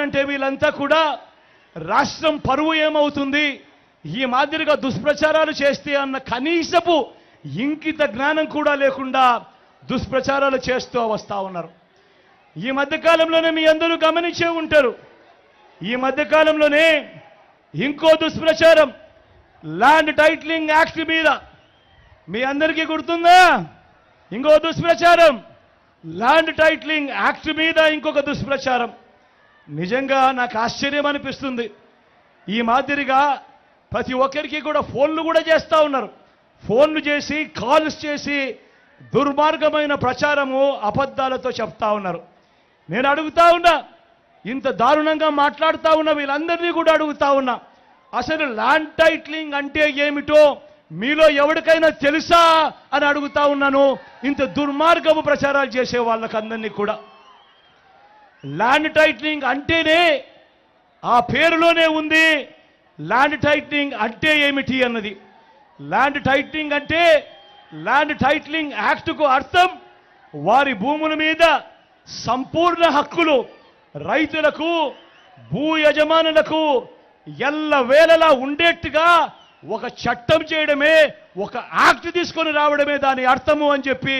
అనంటే వీళ్ళంతా కూడా రాష్ట్రం పరువు ఏమవుతుంది? ఈ మాదిరిగా దుష్ప్రచారాలు చేస్తే అన్న కనీసపు ఇంకిత జ్ఞానం కూడా లేకుండా దుష్ప్రచారాలు చేస్తూ వస్తా ఉన్నారు. ఈ మధ్యకాలంలోనే మీ అందరూ గమనించే ఉంటారు. ఈ మధ్యకాలంలోనే ఇంకో దుష్ప్రచారం ల్యాండ్ టైటిలింగ్ యాక్ట్ మీద. మీ అందరికీ గుర్తుందా? ఇంకో దుష్ప్రచారం ల్యాండ్ టైటిలింగ్ యాక్ట్ మీద ఇంకొక దుష్ప్రచారం. నిజంగా నాకు ఆశ్చర్యం అనిపిస్తుంది. ఈ మాదిరిగా ప్రతి ఒక్కరికి కూడా ఫోన్లు కూడా చేస్తూ ఉన్నారు. ఫోన్లు చేసి కాల్స్ చేసి దుర్మార్గమైన ప్రచారము అబద్ధాలతో చెప్తా ఉన్నారు. నేను అడుగుతా ఉన్నా ఇంత దారుణంగా మాట్లాడుతూ ఉన్న వీళ్ళందరినీ కూడా అడుగుతా ఉన్నా అసలు ల్యాండ్ టైట్లింగ్ అంటే ఏమిటో మీలో ఎవరికైనా తెలుసా అని అడుగుతా ఉన్నాను. ఇంత దుర్మార్గపు ప్రచారాలు చేసే వాళ్ళకందరినీ కూడా. ల్యాండ్ టైటిలింగ్ అంటేనే ఆ పేరులోనే ఉంది. ల్యాండ్ టైటిలింగ్ అంటే ఏమిటి అన్నది? ల్యాండ్ టైటిలింగ్ అంటే ల్యాండ్ టైటిలింగ్ యాక్ట్కు అర్థం వారి భూముల మీద సంపూర్ణ హక్కులు రైతులకు భూ యజమానులకు ఎల్లవేళలా ఉండేట్టుగా ఒక చట్టం చేయడమే ఒక యాక్ట్ తీసుకొని రావడమే దాని అర్థము అని చెప్పి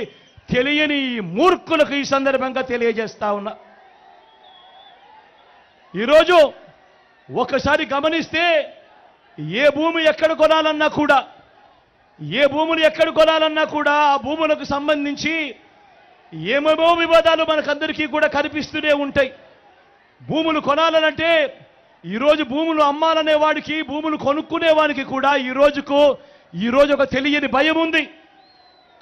తెలియని ఈ మూర్ఖులకు ఈ సందర్భంగా తెలియజేస్తా ఉన్నా. ఈరోజు ఒకసారి గమనిస్తే ఏ భూమి ఎక్కడ కొనాలన్నా కూడా ఏ భూములు ఎక్కడ కొనాలన్నా కూడా ఆ భూములకు సంబంధించి ఏమేమో వివాదాలు మనకందరికీ కూడా కనిపిస్తూనే ఉంటాయి. భూములు కొనాలనంటే ఈరోజు భూములు అమ్మాలనే వాడికి భూములు కొనుక్కునే వానికి కూడా ఈ రోజుకు ఈ రోజు ఒక తెలియని భయం ఉంది.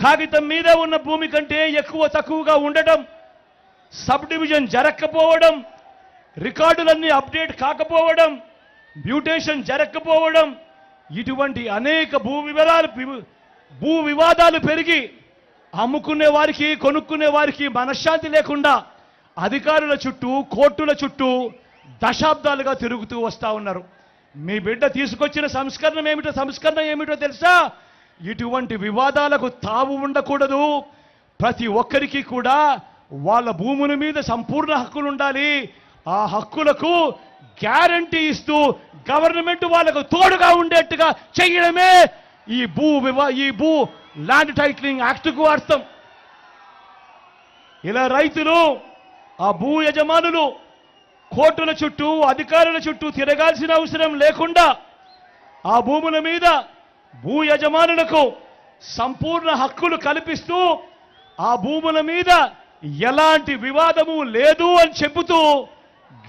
కాగితం మీద ఉన్న భూమి కంటే ఎక్కువ తక్కువగా ఉండటం సబ్ డివిజన్ జరగకపోవడం రికార్డులన్నీ అప్డేట్ కాకపోవడం మ్యూటేషన్ జరగకపోవడం ఇటువంటి అనేక భూ వివరాలు భూ వివాదాలు పెరిగి అమ్ముకునే వారికి కొనుక్కునే వారికి మనశ్శాంతి లేకుండా అధికారుల చుట్టూ కోర్టుల చుట్టూ దశాబ్దాలుగా తిరుగుతూ వస్తూ ఉన్నారు. మీ బిడ్డ తీసుకొచ్చిన సంస్కరణ ఏమిటో సంస్కరణ ఏమిటో తెలుసా? ఇటువంటి వివాదాలకు తావు ఉండకూడదు. ప్రతి ఒక్కరికి కూడా వాళ్ళ భూముల మీద సంపూర్ణ హక్కులు ఉండాలి. ఆ హక్కులకు గ్యారంటీ ఇస్తూ గవర్నమెంట్ వాళ్ళకు తోడుగా ఉండేట్టుగా చేయడమే ఈ భూ వివా ఈ భూ ల్యాండ్ టైటిలింగ్ యాక్ట్కు అర్థం. ఇలా రైతులు ఆ భూ యజమానులు కోర్టుల చుట్టూ అధికారుల చుట్టూ తిరగాల్సిన అవసరం లేకుండా ఆ భూముల మీద భూ యజమానులకు సంపూర్ణ హక్కులు కల్పిస్తూ ఆ భూముల మీద ఎలాంటి వివాదము లేదు అని చెబుతూ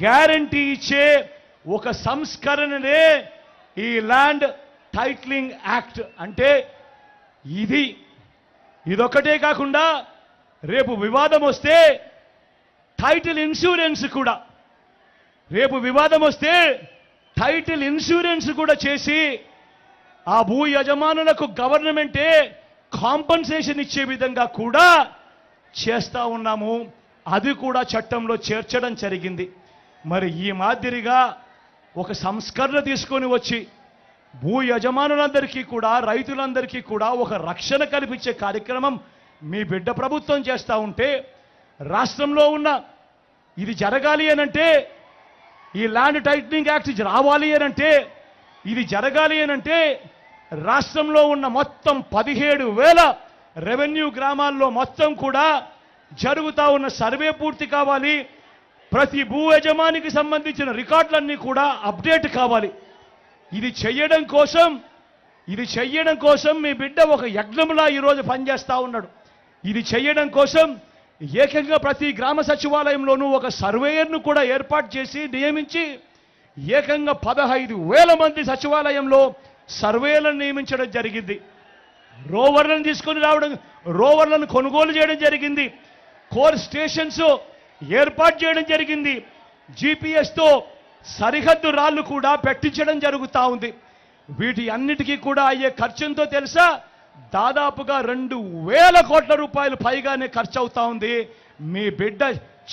గ్యారంటీ ఇచ్చే ఒక సంస్కరణనే ఈ ల్యాండ్ టైట్లింగ్ యాక్ట్ అంటే ఇది. ఇదొక్కటే కాకుండా రేపు వివాదం వస్తే టైటిల్ ఇన్సూరెన్స్ కూడా. రేపు వివాదం వస్తే టైటిల్ ఇన్సూరెన్స్ కూడా చేసి ఆ భూ యజమానులకు గవర్నమెంటే కాంపన్సేషన్ ఇచ్చే విధంగా కూడా చేస్తా ఉన్నాము. అది కూడా చట్టంలో చేర్చడం జరిగింది. మరి ఈ మాదిరిగా ఒక సంస్కరణ తీసుకొని వచ్చి భూ యజమానులందరికీ కూడా రైతులందరికీ కూడా ఒక రక్షణ కల్పించే కార్యక్రమం మీ బిడ్డ ప్రభుత్వం చేస్తూ ఉంటే రాష్ట్రంలో ఉన్న ఇది జరగాలి అనంటే ఈ ల్యాండ్ టైటనింగ్ యాక్ట్ రావాలి అనంటే ఇది జరగాలి అనంటే రాష్ట్రంలో ఉన్న మొత్తం పదిహేడు వేల రెవెన్యూ గ్రామాల్లో మొత్తం కూడా జరుగుతూ ఉన్న సర్వే పూర్తి కావాలి. ప్రతి భూ యజమానికి సంబంధించిన రికార్డులన్నీ కూడా అప్డేట్ కావాలి. ఇది చెయ్యడం కోసం ఇది చెయ్యడం కోసం మీ బిడ్డ ఒక యజ్ఞంలా ఈరోజు పనిచేస్తూ ఉన్నాడు. ఇది చెయ్యడం కోసం ఏకంగా ప్రతి గ్రామ సచివాలయంలోనూ ఒక సర్వేయర్ను కూడా ఏర్పాటు చేసి నియమించి ఏకంగా పదహైదు వేల మంది సచివాలయంలో సర్వేలను నియమించడం జరిగింది. రోవర్లను తీసుకొని రావడం రోవర్లను కొనుగోలు చేయడం జరిగింది. కోర్ స్టేషన్స్ ఏర్పాటు చేయడం జరిగింది. జీపీఎస్తో సరిహద్దు రాళ్ళు కూడా పెట్టించడం జరుగుతూ ఉంది. వీటి అన్నిటికీ కూడా అయ్యే ఖర్చుంతో తెలుసా? దాదాపుగా రెండు వేల కోట్ల రూపాయలు పైగానే ఖర్చు అవుతా ఉంది. మీ బిడ్డ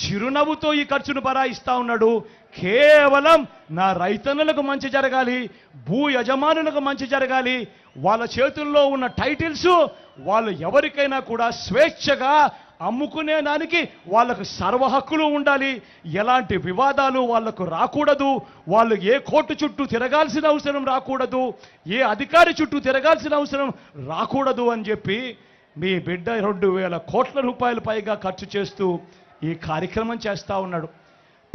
చిరునవ్వుతో ఈ ఖర్చును బరాయిస్తా ఉన్నాడు. కేవలం నా రైతన్నులకు మంచి జరగాలి భూ యజమానులకు మంచి జరగాలి వాళ్ళ చేతుల్లో ఉన్న టైటిల్స్ వాళ్ళు ఎవరికైనా కూడా స్వేచ్ఛగా అమ్ముకునే దానికి వాళ్ళకు సర్వ హక్కులు ఉండాలి. ఎలాంటి వివాదాలు వాళ్ళకు రాకూడదు. వాళ్ళు ఏ కోర్టు చుట్టూ తిరగాల్సిన అవసరం రాకూడదు. ఏ అధికారి చుట్టూ తిరగాల్సిన అవసరం రాకూడదు అని చెప్పి మీ బిడ్డ రెండు వేల కోట్ల రూపాయల పైగా ఖర్చు చేస్తూ ఈ కార్యక్రమం చేస్తూ ఉన్నాడు.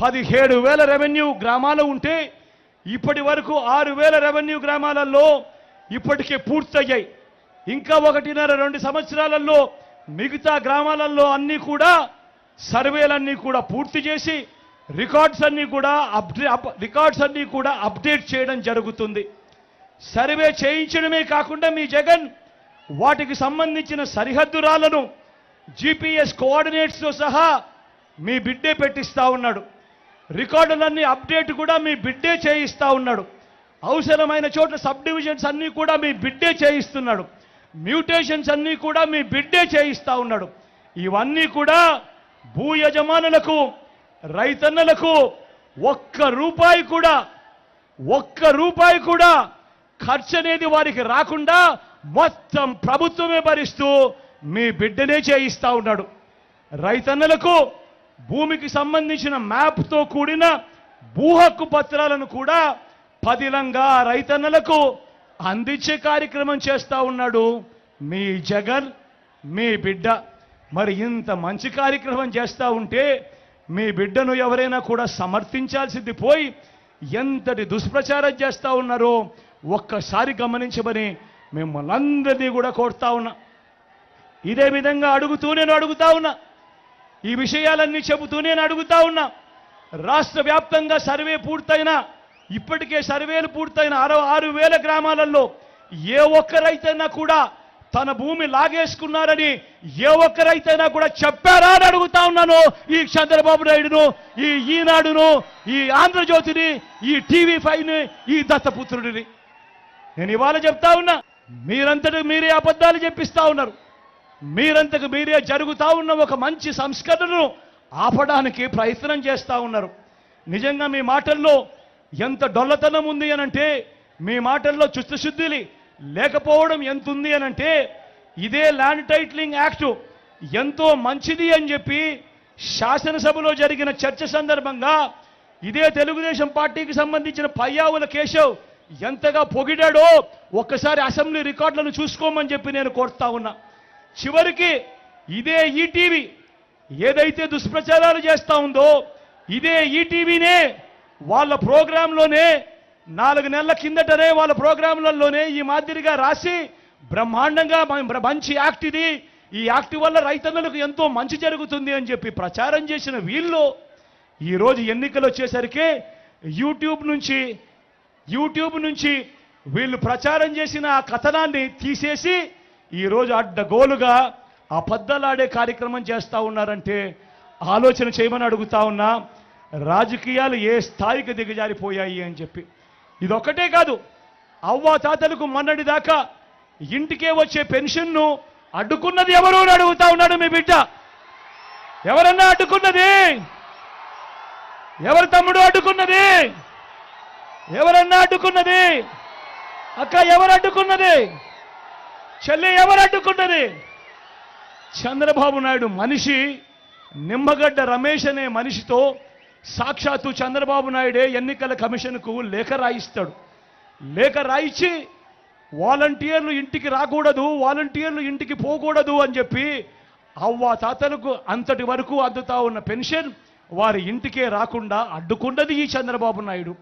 పదిహేడు వేల రెవెన్యూ గ్రామాలు ఉంటే ఇప్పటి వరకు ఆరు వేల రెవెన్యూ గ్రామాలలో ఇప్పటికే పూర్తయ్యాయి. ఇంకా ఒకటిన్నర రెండు సంవత్సరాలలో మిగతా గ్రామాలలో అన్నీ కూడా సర్వేలన్నీ కూడా పూర్తి చేసి రికార్డ్స్ అన్నీ కూడా అప్డే అప్- రికార్డ్స్ అన్నీ కూడా అప్డేట్ చేయడం జరుగుతుంది. సర్వే చేయించడమే కాకుండా మీ జగన్ వాటికి సంబంధించిన సరిహద్దురాలను జీపీఎస్ కోఆర్డినేట్స్తో సహా మీ బిడ్డే పెట్టిస్తా ఉన్నాడు. రికార్డులన్నీ అప్డేట్ కూడా మీ బిడ్డే చేయిస్తా ఉన్నాడు. అవసరమైన చోట్ల సబ్ డివిజన్స్ అన్నీ కూడా మీ బిడ్డే చేయిస్తున్నాడు. మ్యూటేషన్స్ అన్నీ కూడా మీ బిడ్డే చేయిస్తా ఉన్నాడు. ఇవన్నీ కూడా భూ యజమానులకు రైతన్నలకు ఒక్క రూపాయి కూడా ఒక్క రూపాయి కూడా ఖర్చు అనేది వారికి రాకుండా మొత్తం ప్రభుత్వమే భరిస్తూ మీ బిడ్డనే చేయిస్తా ఉన్నాడు. రైతన్నలకు భూమికి సంబంధించిన మ్యాప్తో కూడిన భూ హక్కు పత్రాలను కూడా పదిలంగా రైతన్నలకు అందించే కార్యక్రమం చేస్తూ ఉన్నాడు మీ జగన్ మీ బిడ్డ. మరి ఇంత మంచి కార్యక్రమం చేస్తూ ఉంటే మీ బిడ్డను ఎవరైనా కూడా సమర్థించాల్సింది పోయి ఎంతటి దుష్ప్రచారం చేస్తా ఉన్నారో ఒక్కసారి గమనించమని మిమ్మల్ని అందరినీ కూడా కోరుతా ఉన్నా. ఇదే విధంగా అడుగుతూ నేను అడుగుతా ఉన్నా. ఈ విషయాలన్నీ చెబుతూ నేను అడుగుతా ఉన్నా. రాష్ట్ర వ్యాప్తంగా సర్వే పూర్తయినా ఇప్పటికే సర్వేలు పూర్తయిన ఆరు ఆరు వేల గ్రామాలలో ఏ ఒక్కరైతేనా కూడా తన భూమి లాగేసుకున్నారని ఏ ఒక్కరైతేనా కూడా చెప్పారా అని అడుగుతా ఉన్నాను. ఈ చంద్రబాబు నాయుడును ఈ ఈనాడును ఈ ఆంధ్రజ్యోతిని ఈ టీవీ ఫైవ్ని ఈ దత్తపుత్రుడిని. నేను ఇవాళ చెప్తా ఉన్నా మీరంతటి మీరే అబద్ధాలు చెప్పిస్తా ఉన్నారు. మీరంతకు మీరే జరుగుతా ఉన్న ఒక మంచి సంస్కరణను ఆపడానికి ప్రయత్నం చేస్తా ఉన్నారు. నిజంగా మీ మాటల్లో ఎంత డొల్లతనం ఉంది అనంటే మీ మాటల్లో చిత్తశుద్ధిలి లేకపోవడం ఎంత ఉంది అనంటే ఇదే ల్యాండ్ టైటిలింగ్ యాక్ట్ ఎంతో మంచిది అని చెప్పి శాసనసభలో జరిగిన చర్చ సందర్భంగా ఇదే తెలుగుదేశం పార్టీకి సంబంధించిన పయ్యావుల కేశవ్ ఎంతగా పొగిడాడో ఒక్కసారి అసెంబ్లీ రికార్డులను చూసుకోమని చెప్పి నేను కోరుతా ఉన్నా. చివరికి ఇదే ఈటీవీ ఏదైతే దుష్ప్రచారాలు చేస్తా ఉందో ఇదే ఈటీవీనే వాళ్ళ ప్రోగ్రాంలోనే నాలుగు నెలల కిందటనే వాళ్ళ ప్రోగ్రాంలలోనే ఈ మాదిరిగా రాసి బ్రహ్మాండంగా మంచి యాక్ట్ ఇది. ఈ యాక్ట్ వల్ల రైతన్నులకు ఎంతో మంచి జరుగుతుంది అని చెప్పి ప్రచారం చేసిన వీళ్ళు ఈరోజు ఎన్నికలు వచ్చేసరికి యూట్యూబ్ నుంచి యూట్యూబ్ నుంచి వీళ్ళు ప్రచారం చేసిన ఆ కథనాన్ని తీసేసి ఈరోజు అడ్డగోలుగా అబద్ధలాడే కార్యక్రమం చేస్తూ ఉన్నారంటే ఆలోచన చేయమని అడుగుతా ఉన్నా. రాజకీయాలు ఏ స్థాయికి దిగజారిపోయాయి అని చెప్పి. ఇదొక్కటే కాదు అవ్వ తాతలకు మొన్నటి దాకా ఇంటికే వచ్చే పెన్షన్ను అడ్డుకున్నది ఎవరు అడుగుతా ఉన్నాడు మీ బిడ్డ. ఎవరన్నా అడ్డుకున్నది? ఎవరు తమ్ముడు అడ్డుకున్నది? ఎవరన్నా అడ్డుకున్నది? అక్క ఎవరు అడ్డుకున్నది? చెల్లి ఎవరు అడ్డుకున్నది? చంద్రబాబు నాయుడు మనిషి నిమ్మగడ్డ రమేష్ అనే మనిషితో సాక్షాత్తు చంద్రబాబు నాయుడే ఎన్నికల కమిషన్కు లేఖ రాయిస్తాడు. లేఖ రాయించి వాలంటీర్లు ఇంటికి రాకూడదు వాలంటీర్లు ఇంటికి పోకూడదు అని చెప్పి అవ్వ తాతలకు అంతటి వరకు అందుతా ఉన్న పెన్షన్ వారి ఇంటికే రాకుండా అడ్డుకున్నది ఈ చంద్రబాబు నాయుడు.